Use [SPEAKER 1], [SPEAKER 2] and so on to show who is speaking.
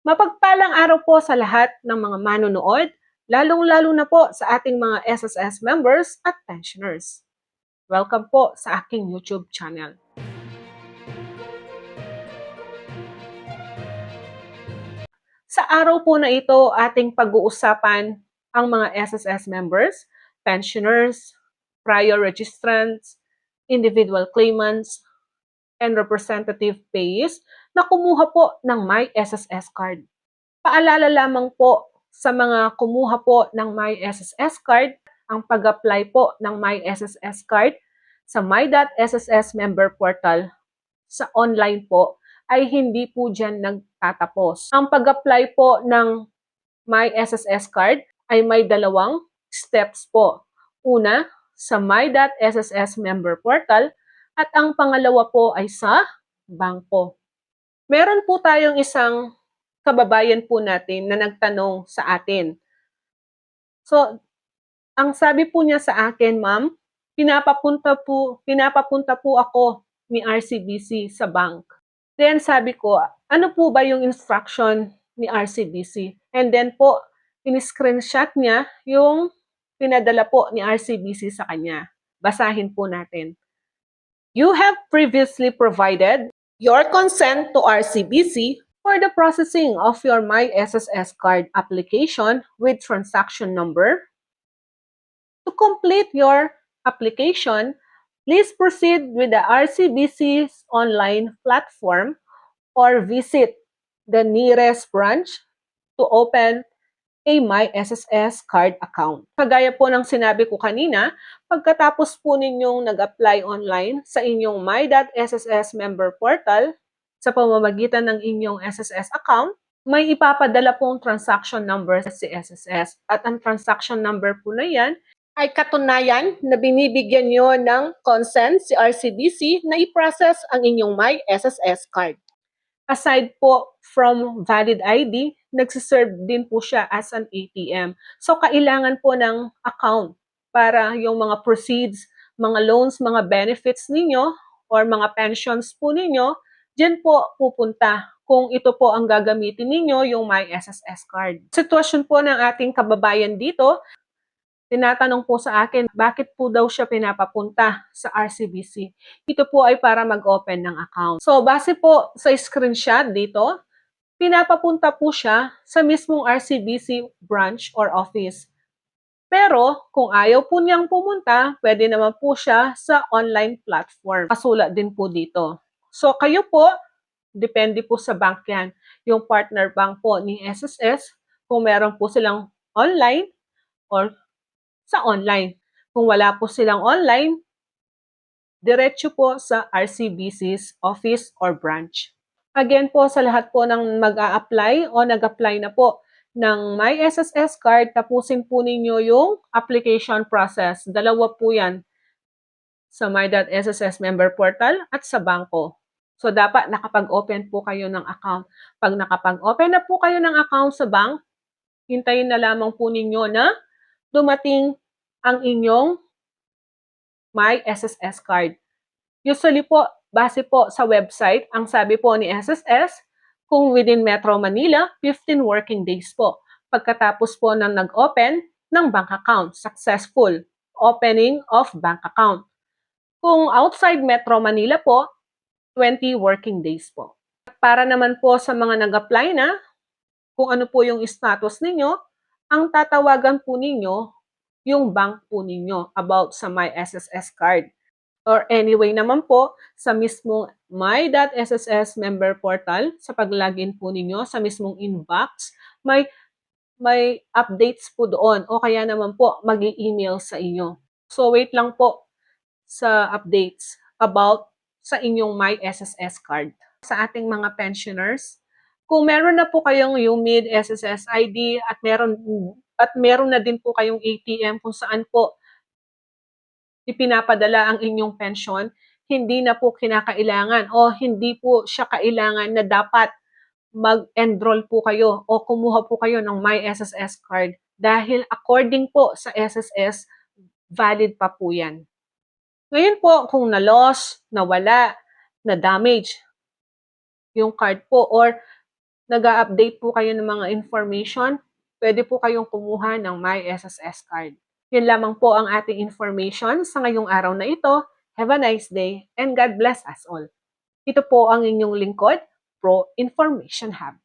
[SPEAKER 1] Mapagpalang araw po sa lahat ng mga manonood, lalong-lalo na po sa ating mga SSS members at pensioners. Welcome po sa aking YouTube channel. Sa araw po na ito, ating pag-uusapan ang mga SSS members, pensioners, prior registrants, individual claimants, and representative payees na kumuha po ng My SSS card. Paalala lamang po sa mga kumuha po ng My SSS card, ang pag-apply po ng My SSS card sa My.SSS member portal sa online po ay hindi po dyan nagtatapos. Ang pag-apply po ng My SSS card ay may dalawang steps po. Una, sa My.SSS member portal at ang pangalawa po ay sa bangko. Meron po tayong isang kababayan po natin na nagtanong sa atin. So, ang sabi po niya sa akin, ma'am, pinapapunta po, pinapapunta po ako ni RCBC sa bank. Then sabi ko, ano po ba yung instruction ni RCBC? And then po, in-screenshot niya yung pinadala po ni RCBC sa kanya. Basahin po natin. You have previously provided your consent to RCBC for the processing of your My SSS card application with transaction number. To complete your application, please proceed with the RCBC's online platform or visit the nearest branch to open a My SSS card account. Kagaya po ng sinabi ko kanina, pagkatapos po ninyong nag-apply online sa inyong My.SSS member portal sa pamamagitan ng inyong SSS account, may ipapadala pong transaction number sa SSS. At ang transaction number po na yan ay katunayan na binibigyan nyo ng consent si RCBC na i-process ang inyong My SSS card. Aside po from valid ID, nagsiserve din po siya as an ATM. So, kailangan po ng account para yung mga proceeds, mga loans, mga benefits ninyo, or mga pensions po ninyo, dyan po pupunta kung ito po ang gagamitin ninyo, yung My SSS card. Sitwasyon po ng ating kababayan dito, tinatanong po sa akin, bakit po daw siya pinapapunta sa RCBC? Ito po ay para mag-open ng account. So, base po sa screenshot dito, pinapapunta po siya sa mismong RCBC branch or office. Pero, kung ayaw po niyang pumunta, pwede naman po siya sa online platform. Kasulat din po dito. So, kayo po, depende po sa bank yan. Yung partner bank po ni SSS, kung meron po silang online or sa online. Kung wala po silang online, diretso po sa RCBC's office or branch. Again po sa lahat po ng mag-a-apply o nag-apply na po ng My SSS card, tapusin po ninyo yung application process. Dalawa po yan sa My.SSS member portal at sa bangko. So, dapat nakapag-open po kayo ng account. Pag nakapag-open na po kayo ng account sa bank, hintayin na lamang po ninyo na dumating ang inyong My SSS card. Usually po, base po sa website, ang sabi po ni SSS, kung within Metro Manila, 15 working days po. Pagkatapos po ng nag-open ng bank account, successful opening of bank account. Kung outside Metro Manila po, 20 working days po. Para naman po sa mga nag-apply na, kung ano po yung status ninyo, ang tatawagan po ninyo yung bank po ninyo about sa My SSS card. Or anyway naman po, sa mismong my.sss member portal, sa pag-login po ninyo, sa mismong inbox, may may updates po doon o kaya naman po mag email sa inyo. So wait lang po sa updates about sa inyong My SSS card. Sa ating mga pensioners, kung meron na po kayong UMID SSS ID at meron at meron na din po kayong ATM kung saan po ipinapadala ang inyong pension, hindi na po kinakailangan o hindi po siya kailangan na dapat mag-enroll po kayo o kumuha po kayo ng My SSS card dahil according po sa SSS, valid pa po yan. Ngayon po, kung na-loss, nawala, na-damage yung card po or nag update po kayo ng mga information, pwede po kayong kumuha ng My SSS card. Yun lamang po ang ating information sa ngayong araw na ito. Have a nice day and God bless us all. Ito po ang inyong lingkod, Pro Information Hub.